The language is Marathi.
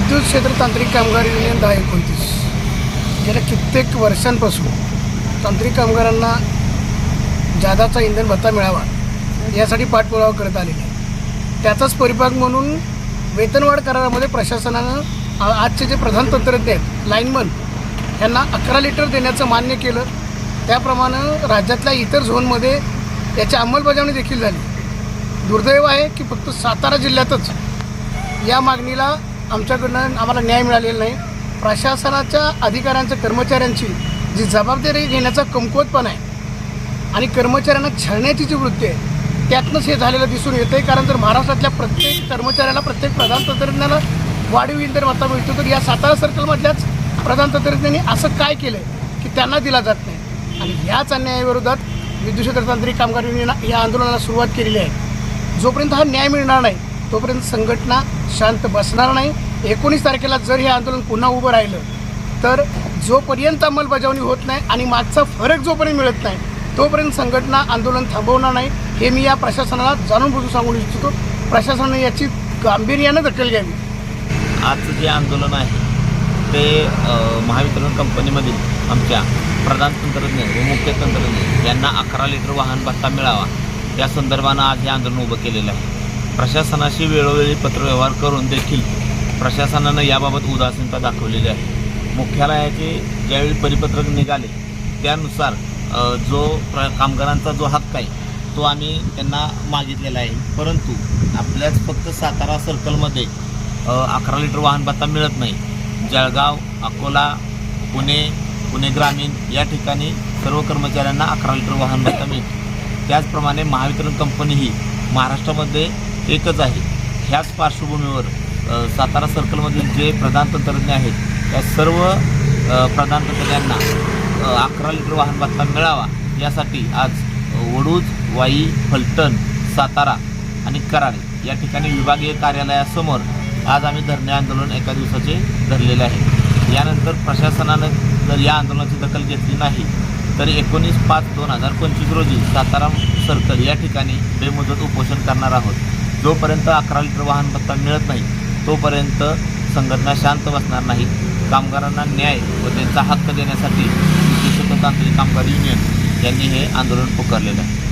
विद्युत क्षेत्र तांत्रिक कामगार युनियन दहा एकोणतीस गेल्या कित्येक वर्षांपासून तांत्रिक कामगारांना जादाचा इंधन भत्ता मिळावा यासाठी पाठपुरावा करत आलेला आहे त्याचाच परिपाक म्हणून वेतनवाढ करारामध्ये प्रशासनानं आजचे जे प्रधान तंत्रज्ञ आहेत लाईनमन यांना अकरा लिटर देण्याचं मान्य केलं. त्याप्रमाणे राज्यातल्या इतर झोनमध्ये याची अंमलबजावणी देखील झाली. दुर्दैव आहे की फक्त सातारा जिल्ह्यातच या मागणीला आमच्याकडनं आम्हाला न्याय मिळालेला नाही. प्रशासनाच्या अधिकाऱ्यांच्या कर्मचाऱ्यांची जी जबाबदारी घेण्याचा कमकुवतपणा आहे आणि कर्मचाऱ्यांना छळण्याची जी वृत्ती आहे त्यातनंच हे झालेलं दिसून येतं आहे कारण जर महाराष्ट्रातल्या प्रत्येक कर्मचाऱ्याला प्रत्येक प्रधान तंत्रज्ञाला वाढीव इंधन वाता मिळतो. तर या सातारा सर्कलमधल्याच प्रधान तंत्रज्ञांनी असं काय केलं आहे की त्यांना दिला जात नाही. आणि याच अन्यायाविरोधात विद्युत क्षेत्र तांत्रिक कामगार युनियन या आंदोलनाला सुरुवात केलेली आहे. जोपर्यंत हा न्याय मिळणार नाही तोपर्यंत संघटना शांत बसणार नाही. एकोणीस तारखेला जर हे आंदोलन पुन्हा उभं राहिलं तर जोपर्यंत अंमलबजावणी होत नाही आणि मागचा फरक जोपर्यंत मिळत नाही तोपर्यंत संघटना आंदोलन थांबवणार नाही हे मी या प्रशासनाला जाणून बुजून सांगू इच्छितो. प्रशासनाने याची गांभीर्यानं दखल घ्यावी. आजचं जे आंदोलन आहे ते महावितरण कंपनीमधील आमच्या प्रधान तंत्रज्ञ व मुख्य तंत्रज्ञ यांना अकरा लिटर वाहन भत्ता मिळावा. या संदर्भानं आज हे आंदोलन उभं केलेलं आहे. प्रशासनाशी वेळोवेळी पत्रव्यवहार करून देखील प्रशासनानं याबाबत उदासीनता दाखवलेली आहे. मुख्यालयाचे ज्यावेळी परिपत्रक निघाले त्यानुसार जो प्र कामगारांचा जो हक्क आहे तो आम्ही त्यांना मागितलेला आहे. परंतु आपल्याच फक्त सातारा सर्कलमध्ये अकरा लिटर वाहन भत्ता मिळत नाही. जळगाव अकोला पुणे पुणे ग्रामीण या ठिकाणी सर्व कर्मचाऱ्यांना अकरा लिटर वाहन भत्ता मिळतो. त्याचप्रमाणे महावितरण कंपनी ही महाराष्ट्रामध्ये एकच आहे. ह्याच पार्श्वभूमीवर सातारा सर्कलमधील जे प्रधान तंत्रज्ञ आहेत त्या सर्व प्रधान तंत्रज्ञांना अकरा लिटर वाहन भत्ता मिळावा यासाठी आज वडूज वाई फलटण सातारा आणि कराड या ठिकाणी विभागीय कार्यालयासमोर आज आम्ही धरणे आंदोलन एका दिवसाचे धरलेले आहे. यानंतर प्रशासनानं जर या आंदोलनाची दखल घेतली नाही तर एकोणीस पाच दोन हजार पंचवीस रोजी सातारा सर्कल या ठिकाणी बेमुदत उपोषण करणार आहोत. जोपर्यंत अकरा लिटर वाहन भत्ता मिळत नाही तोपर्यंत संघटना शांत बसणार नाही. कामगारांना न्याय व त्यांचा हक्क देण्यासाठी विशेषतः तांत्रिक कामगार युनियन यांनी हे आंदोलन पुकारलेलं आहे.